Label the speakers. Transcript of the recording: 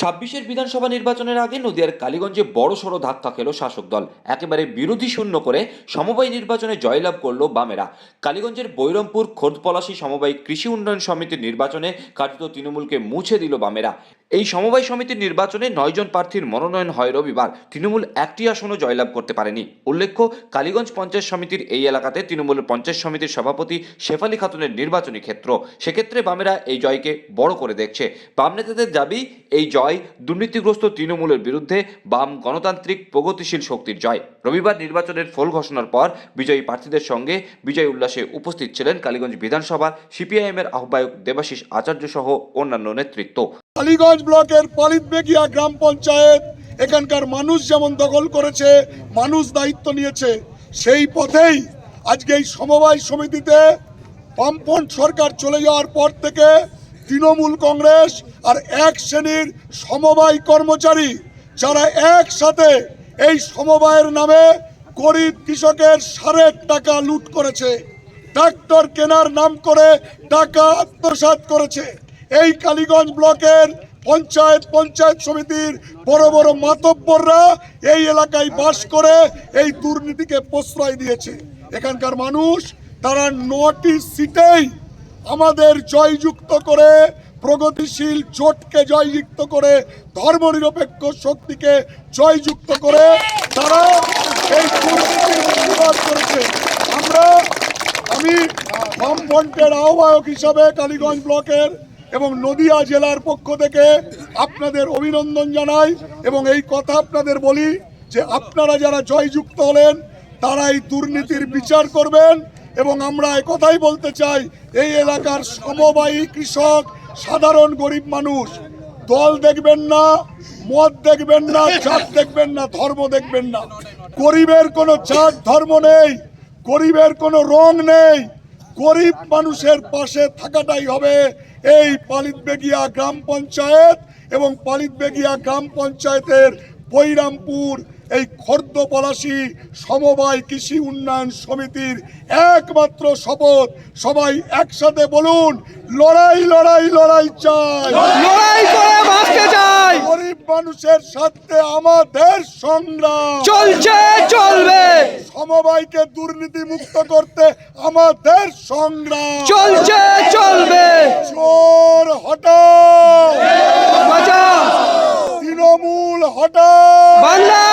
Speaker 1: ছাব্বিশের বিধানসভা নির্বাচনের আগে নদিয়ার কালীগঞ্জে বড় সড়ো ধাক্কা খেল শাসক দল। একেবারে বিরোধী শূন্য করে সমবায় নির্বাচনে জয়লাভ করল বামেরা। কালীগঞ্জের বৈরমপুর খোর্দপলাশী সমবায় কৃষি উন্নয়ন সমিতির নির্বাচনে কার্যত তৃণমূলকে মুছে দিল বামেরা। এই সমবায় সমিতির নির্বাচনে নয়জন প্রার্থীর মনোনয়ন হয় রবিবার। তৃণমূল একটি আসনও জয়লাভ করতে পারেনি। উল্লেখ্য, কালীগঞ্জ পঞ্চায়েত সমিতির এই এলাকাতে তৃণমূলের পঞ্চায়েত সমিতির সভাপতি শেফালি খাতুনের নির্বাচনী ক্ষেত্র। সেক্ষেত্রে বামেরা এই জয়কে বড় করে দেখছে। বাম নেতাদের দাবি, এই জয় দুর্নীতিগ্রস্ত তৃণমূলের বিরুদ্ধে বাম গণতান্ত্রিক প্রগতিশীল শক্তির জয়। রবিবার নির্বাচনের ফল ঘোষণার পর বিজয়ী প্রার্থীদের সঙ্গে বিজয় উল্লাসে উপস্থিত ছিলেন কালীগঞ্জ বিধানসভার সিপিআইএমের আহ্বায়ক দেবাশিস আচার্য সহ অন্যান্য নেতৃত্ব।
Speaker 2: কালীগঞ্জ ব্লকের পালিতবেগিয়া গ্রাম পঞ্চায়েত, এখানকার মানুষ যেমন দখল করেছে, মানুষ দায়িত্ব নিয়েছে, সেই পথেই আজকে এই সমবায় সমিতিতে বামপন্থ সরকার চলে যাওয়ার পর থেকে তৃণমূল কংগ্রেস আর এক শ্রেণির সমবায় কর্মচারী যারা একসাথে এই সমবায়ের নামে গরিব কৃষকের সারের টাকা লুট করেছে। ট্রাক্টর কেনার নাম করে টাকা আত্মসাৎ করেছে। এই কালীগঞ্জ ব্লকের পঞ্চায়েত পঞ্চায়েত সমিতির বড় বড় মাতব্বররা এই এলাকায় বাস করে এই দুর্নীতিকে প্রশ্রয় দিয়েছে। এখানকার মানুষ তারা নটি সিটেই আমাদের জয়যুক্ত করে, প্রগতিশীল জোটকে জয়যুক্ত করে, ধর্মনিরপেক্ষ শক্তিকে জয়যুক্ত করে তারা এই প্রতিবাদ করেছে। আমরা, আমি বামফ্রন্টের আহ্বায়ক হিসাবে কালীগঞ্জ ব্লকের এবং নদিয়া জেলার পক্ষ থেকে আপনাদের অভিনন্দন জানাই এবং এই কথা আপনাদের বলি যে আপনারা যারা জয়যুক্ত হলেন তারা এই দুর্নীতির বিচার করবেন। এবং আমরা এ কথাই বলতে চাই, এই এলাকার সমবায়ী কৃষক, সাধারণ গরিব মানুষ, দল দেখবেন না মদ দেখবেন না, জাত দেখবেন না, ধর্ম দেখবেন না। গরিবের কোনো জাত, ধর্ম নেই, গরিবের কোনো রং নেই। গরিব মানুষের পাশে থাকাটাই হবে এই পালিতবেগিয়া গ্রাম পঞ্চায়েত এবং পালিত বেগিয়া গ্রাম পঞ্চায়েতের বৈরামপুর এই খর্দ পলাশি সমবায় কৃষি উন্নয়ন সমিতির একমাত্র শপথ। সবাই একসাথে বলুন লড়াই লড়াই লড়াই চাই।
Speaker 3: লড়াই করে বাঁচতে চাই।
Speaker 2: গরিব মানুষের সাথে আমাদের সংগ্রাম।
Speaker 3: চলছে চলবে।
Speaker 2: সমবায়কে দুর্নীতি মুক্ত করতে আমাদের সংগ্রাম।
Speaker 3: চলছে চলবে।
Speaker 2: চোর হটাও।
Speaker 3: বাঁচাও
Speaker 2: তৃণমূল হটাও
Speaker 3: বাংলা